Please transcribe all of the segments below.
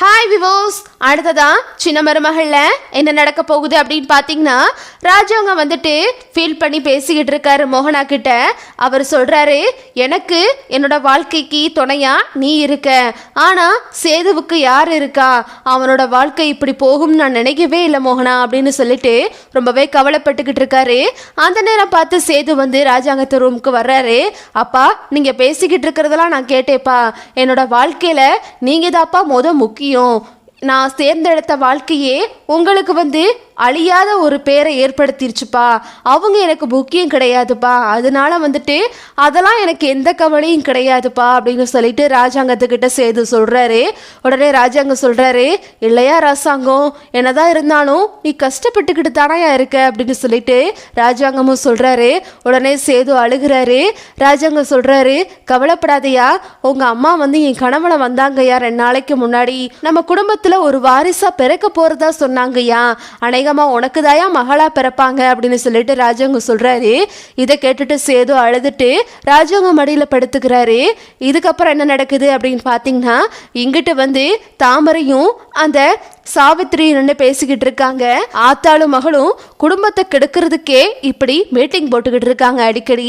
Hi விவோஸ் அடுத்ததான் சின்ன மருமகளில் என்ன நடக்க போகுது அப்படின்னு பார்த்தீங்கன்னா ராஜாங்க வந்துட்டு ஃபீல் பண்ணி பேசிக்கிட்டு இருக்காரு மோகனா கிட்ட. அவர் சொல்கிறாரு எனக்கு என்னோட வாழ்க்கைக்கு துணையாக நீ இருக்க. ஆனால் சேதுவுக்கு யார் இருக்கா? அவனோட வாழ்க்கை இப்படி போகும்னு நான் நினைக்கவே இல்லை மோகனா அப்படின்னு சொல்லிட்டு ரொம்பவே கவலைப்பட்டுக்கிட்டு இருக்காரு. அந்த நேரம் பார்த்து சேது வந்து ராஜாங்கத்து ரூமுக்கு வர்றாரு. அப்பா நீங்கள் பேசிக்கிட்டு இருக்கிறதெல்லாம் நான் கேட்டேப்பா. என்னோட வாழ்க்கையில் நீங்கள் தான்ப்பா முத முக்கியம் நான் தேர்ந்தெடுத்த வாழ்க்கையே உங்களுக்கு வந்து அழியாத ஒரு பேரை ஏற்படுத்திருச்சுப்பா. அவங்க எனக்கு முக்கியம் கிடையாதுப்பா. அதனால வந்துட்டு அதெல்லாம் எனக்கு எந்த கவலையும் கிடையாதுப்பா அப்படின்னு சொல்லிட்டு ராஜாங்கத்துக்கிட்ட சேது சொல்றாரு. உடனே ராஜாங்கம் சொல்றாரு இல்லையா ராசாங்கம் என்னதான் இருந்தாலும் நீ கஷ்டப்பட்டுக்கிட்டு தானாயா இருக்க? அப்படின்னு சொல்லிட்டு ராஜாங்கமும் சொல்றாரு. உடனே சேது அழுகிறாரு. ராஜாங்கம் சொல்றாரு கவலைப்படாதையா உங்க அம்மா வந்து என் கணவனை வந்தாங்கய்யா ரெண்டு நாளைக்கு முன்னாடி. நம்ம குடும்பத்துல ஒரு வாரிசா பிறக்க போறதா சொன்னாங்கய்யா. அநேகமா உனக்கு தாயா மகளா பிறப்பாங்க? அப்படின்னு சொல்லிட்டு ராஜாங்க சொல்றாரு. இதை கேட்டுட்டு சேது அழுதுட்டு ராஜவங்க மடியில படுத்துக்கிறாரு. இதுக்கப்புறம் என்ன நடக்குது? அப்படின்னு பார்த்தீங்கன்னா இங்கிட்டு வந்து தாமரையும் அந்த சாவித்ரி நின்று பேசிக்கிட்டு இருக்காங்க. ஆத்தாளும் மகளும் குடும்பத்தை கெடுக்கிறதுக்கே இப்படி மீட்டிங் போட்டுக்கிட்டு இருக்காங்க அடிக்கடி.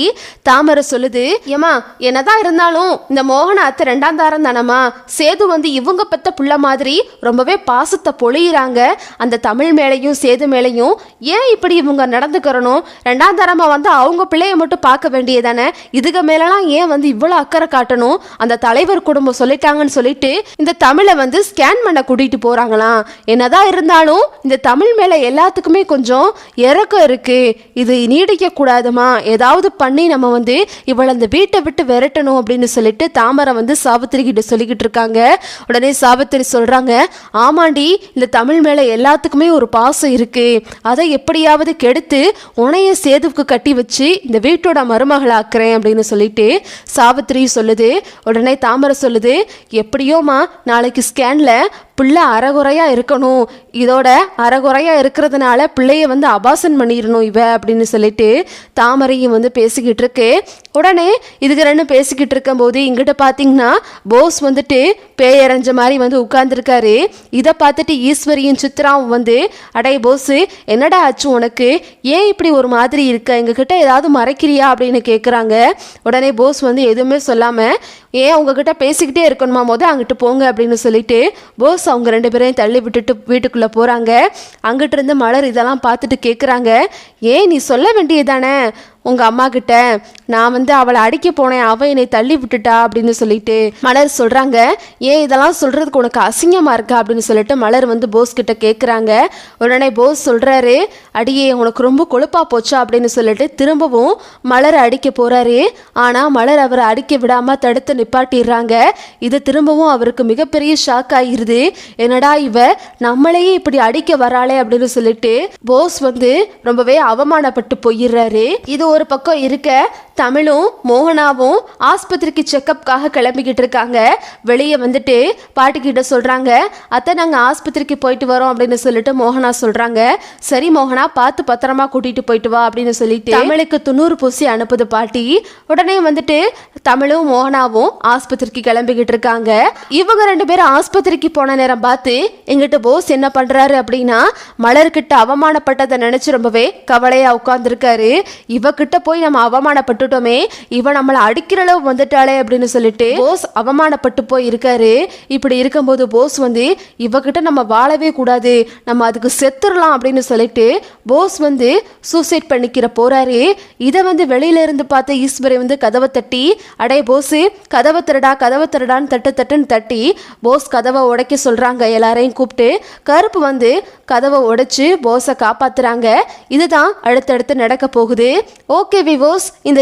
தாமரை சொல்லுது ஏமா என்னதான் இருந்தாலும் இந்த மோகன அத்தை ரெண்டாம் தாரம் தானம்மா? சேது வந்து இவங்க பெத்த புள்ள மாதிரி ரொம்பவே பாசத்தை பொழியிறாங்க. அந்த தமிழ் மேலையும் சேது மேலையும் ஏன் இப்படி இவங்க நடந்துக்கிறணும்? ரெண்டாம் தரமா வந்து அவங்க பிள்ளைய மட்டும் பார்க்க வேண்டியதானே? இதுக்கு மேலலாம் ஏன் வந்து இவ்வளோ அக்கறை காட்டணும்? அந்த தலைவர் குடும்பம் சொல்லிட்டாங்கன்னு சொல்லிட்டு இந்த தமிழை வந்து ஸ்கேன் பண்ண கூட்டிட்டு போறாங்களாம். என்னதான் இருந்தாலும் இந்த தமிழ் மேலே எல்லாத்துக்குமே கொஞ்சம் இறக்கம் இருக்குது இது நீடிக்கக்கூடாதுமா? ஏதாவது பண்ணி நம்ம வந்து இவளை அந்த வீட்டை விட்டு விரட்டணும் அப்படின்னு சொல்லிட்டு தாமரை வந்து சாவித்திரி கிட்ட சொல்லிக்கிட்டு இருக்காங்க. உடனே சாவித்திரி சொல்கிறாங்க ஆமாண்டி இந்த தமிழ் மேலே எல்லாத்துக்குமே ஒரு பாசம் இருக்குது அதை எப்படியாவது கெடுத்து உனைய சேதுவுக்கு கட்டி வச்சு இந்த வீட்டோட மருமகளாக்குறேன் அப்படின்னு சொல்லிட்டு சாவித்திரி சொல்லுது. உடனே தாமரை சொல்லுது எப்படியோமா நாளைக்கு ஸ்கேன்ல பிள்ளை அறகுறையாக இருக்கணும். இதோட அறகுறையாக இருக்கிறதுனால பிள்ளைய வந்து அபாசன் பண்ணிடணும் இவ அப்படின்னு சொல்லிட்டு தாமரையும் வந்து பேசிக்கிட்டு இருக்கு. உடனே இதுக்கு ரெண்டும் பேசிக்கிட்டு இருக்கும்போது இங்கிட்ட பார்த்தீங்கன்னா போஸ் வந்துட்டு பேயறைஞ்ச மாதிரி வந்து உட்கார்ந்துருக்காரு. இதை பார்த்துட்டு ஈஸ்வரியும் சித்ராவும் வந்து அடே போஸு என்னடா ஆச்சு உனக்கு? ஏன் இப்படி ஒரு மாதிரி இருக்க? எங்ககிட்ட ஏதாவது மறைக்கிறியா அப்படின்னு கேட்குறாங்க உடனே போஸ் வந்து எதுவுமே சொல்லாமல் ஏன் உங்ககிட்ட பேசிக்கிட்டே இருக்கணுமா? போது அங்கிட்டு போங்க அப்படின்னு சொல்லிட்டு போஸ் அவங்க ரெண்டு பேரையும் தள்ளி விட்டுட்டு வீட்டுக்குள்ளே போகிறாங்க அங்கிட்டிருந்து மலர் இதெல்லாம் பார்த்துட்டு கேட்குறாங்க ஏன் நீ சொல்ல வேண்டியதானே உங்கள் அம்மா கிட்ட நான் வந்து அவளை அடிக்க போனேன் அவ என்னை தள்ளி விட்டுட்டா? அப்படின்னு சொல்லிட்டு மலர் சொல்கிறாங்க ஏன் இதெல்லாம் சொல்கிறதுக்கு உனக்கு அசிங்கமாக இருக்கா? அப்படின்னு சொல்லிட்டு மலர் வந்து போஸ் கிட்ட கேட்குறாங்க உடனே போஸ் சொல்கிறாரு அடியே உனக்கு ரொம்ப கொழுப்பா போச்சா? அப்படின்னு சொல்லிட்டு திரும்பவும் மலர் அடிக்க போகிறாரு ஆனால் மலர் அவரை அடிக்க விடாமல் தடுத்து நிப்பாட்டிடுறாங்க. இது திரும்பவும் அவருக்கு மிகப்பெரிய ஷாக் ஆகிருது என்னடா இவ நம்மளையே இப்படி அடிக்க வராளே? அப்படின்னு சொல்லிட்டு போஸ் வந்து ரொம்பவே அவமானப்பட்டு போயிடுறாரு. இது ஒரு பக்கம் இருக்க தமிழும் மோகனாவும் ஆஸ்பத்திரிக்கு செக்கப்காக கிளம்பிக்கிட்டு இருக்காங்க வெளியே வந்துட்டு பாட்டிக்கிட்ட சொல்கிறாங்க அத்தை நாங்கள் ஆஸ்பத்திரிக்கு போயிட்டு வரோம் அப்படின்னு சொல்லிட்டு மோகனா சொல்கிறாங்க சரி மோகனா பார்த்து பத்திரமா கூட்டிகிட்டு போயிட்டு வா அப்படின்னு சொல்லிட்டு தமிழுக்கு துண்ணூறு பூசி அனுப்புது பாட்டி. உடனே வந்துட்டு தமிழும் மோகனாவும் ஆஸ்பத்திரிக்கு கிளம்பிக்கிட்டு இருக்காங்க இவங்க ரெண்டு பேரும் ஆஸ்பத்திரிக்கு போன நேரம் பார்த்து எங்கிட்ட போஸ் என்ன பண்றாரு? அப்படின்னா மலர்கிட்ட அவமானப்பட்டதை நினைச்சு ரொம்பவே கவலையா உட்கார்ந்துருக்காரு. இவகிட்ட போய் நம்ம அவமானப்பட்டு அவமானப்பட்டுட்டோமே இவன் நம்மளை அடிக்கிற அளவு வந்துட்டாளே அப்படின்னு சொல்லிட்டு போஸ் அவமானப்பட்டு போய் இருக்காரு. இப்படி இருக்கும்போது போஸ் வந்து இவகிட்ட நம்ம வாழவே கூடாது நம்ம அதுக்கு செத்துடலாம் அப்படின்னு சொல்லிட்டு போஸ் வந்து சூசைட் பண்ணிக்கிற போறாரு. இதை வந்து வெளியில இருந்து பார்த்த ஈஸ்வரி வந்து கதவை தட்டி அடே போஸ் கதவை திருடா கதவை திருடான்னு தட்டு தட்டுன்னு தட்டி போஸ் கதவை உடைக்க சொல்றாங்க எல்லாரையும் கூப்பிட்டு. கருப்பு வந்து கதவை உடைச்சு போஸை காப்பாத்துறாங்க. இதுதான் அடுத்தடுத்து நடக்க போகுது. ஓகே விவோஸ் இந்த